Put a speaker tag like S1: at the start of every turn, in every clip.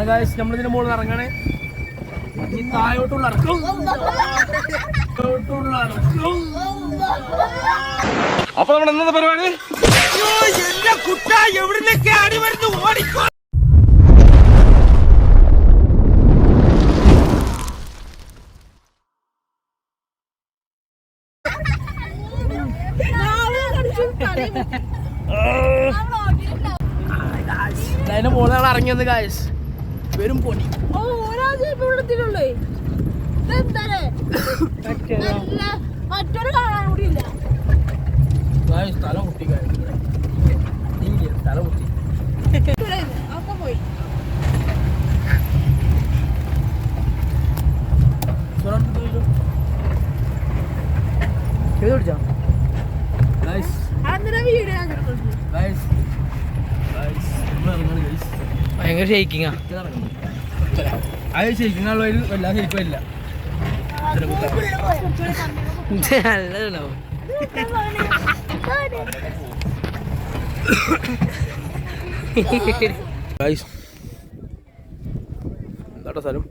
S1: അങ്ങനെ ഗായ്സ് നമ്മളിതിന് മുകളിൽ ഇറങ്ങണേ. ഈ താഴോട്ടുള്ള ഇറക്കം. താഴോട്ടുള്ള ഇറക്കം.
S2: അപ്പൊ നമ്മുടെ എന്താ പരിപാടി?
S1: എന്റെ കുട്ട എവിടുന്നൊക്കെ അടി വരുന്നു? ഓടിക്കോ. അതിന്റെ മുകളിലാണ് ഇറങ്ങിയത് ഗായ്സ് വരും പൊടി.
S3: മറ്റൊരു കാണാൻ കൂടിയില്ല
S1: തല കുട്ടി. തല കുട്ടി
S3: അപ്പൊ പോയി.
S1: ചെയ്ത് പിടിച്ചോ?
S3: വീഡിയോ ഞാൻ കിടക്കുന്നു
S1: ഗായ്സ് ഗായ്സ് നമ്മൾ ഇറങ്ങാണ് ഗായ്സ്
S4: ഭയങ്കര ഷെയ്ക്കിങ്ങാ
S1: അത് ഇല്ല എന്താട്ടോ സ്ഥലം?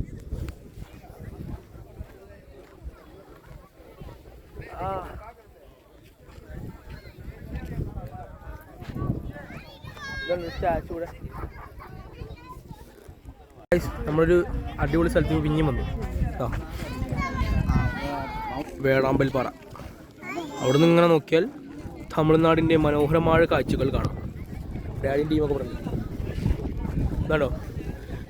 S1: സ്റ്റാച്ചു ഇവിടെ ഗായ്സ് നമ്മളൊരു അടിപൊളി സ്ഥലത്ത് പിന്നെയും വന്നു. ആ വേളാമ്പൽ പാറ അവിടെ നിന്ന് ഇങ്ങനെ നോക്കിയാൽ തമിഴ്നാടിന്റെ മനോഹരമായ കാഴ്ചകൾ കാണാം. ഡാഡിയും ടീമൊക്കെ പറഞ്ഞു. എന്നാണോ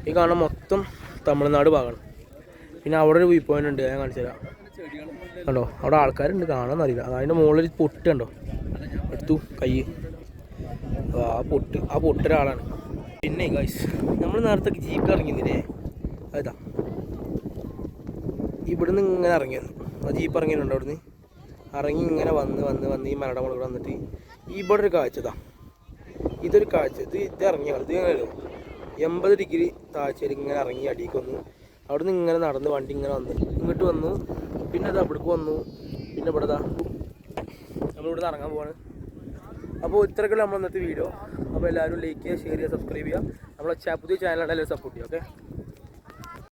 S1: ഈ കാണാൻ മൊത്തം തമിഴ്നാട് ഭാഗമാണ്. പിന്നെ അവിടെ ഒരു വ്യൂ പോയിന്റ് ഉണ്ട് ഞാൻ കാണിച്ചു തരാം. കണ്ടോ? അവിടെ ആൾക്കാരുണ്ട് കാണാൻ അറിയില്ല. അതിന്റെ മുകളിൽ പൊട്ടുണ്ടോ എടുത്തു കൈ. ആ പൊട്ട് ആ പൊട്ട് ഒരാളാണ് പിന്നെ ഗൈസ് നമ്മൾ നേരത്തെ ജീപ്പ് ഇറങ്ങിയിരുന്നില്ലേ? അതാ. ഇവിടുന്ന് ഇങ്ങനെ ഇറങ്ങി വന്നു. ആ ജീപ്പ് ഇറങ്ങിയിട്ടുണ്ട് അവിടുന്ന്? ഇറങ്ങി ഇങ്ങനെ വന്ന് വന്ന് വന്ന് ഈ മലയുടെ മുകളിൽ വന്നിട്ട് ഇവിടെ ഒരു കാഴ്ചതാ ഇതൊരു കാഴ്ച. ഇത് ഇത് ഇറങ്ങിയ ഇത് ഇങ്ങനെയല്ലോ എൺപത് ഡിഗ്രി താഴ്ചയിൽ ഇങ്ങനെ ഇറങ്ങി അടിക്ക് വന്നു. അവിടുന്ന് ഇങ്ങനെ നടന്ന് വണ്ടി ഇങ്ങനെ വന്നു. ഇങ്ങോട്ട് വന്നു. പിന്നെ അത് അവിടേക്ക് വന്നു. പിന്നെ ഇവിടെ ദാ നമ്മളിവിടെ നിന്ന് ഇറങ്ങാൻ പോവാണ്. അപ്പോൾ ഇത്രയൊക്കെ നമ്മൾ ഇന്നത്തെ വീഡിയോ അപ്പോൾ എല്ലാവരും ലൈക്ക് ചെയ്യുക ഷെയർ ചെയ്യുക. സബ്സ്ക്രൈബ് ചെയ്യുക നമ്മളെ പുതിയ ചാനലാണ് എല്ലാവരും സപ്പോർട്ട് ചെയ്യുക ഓക്കെ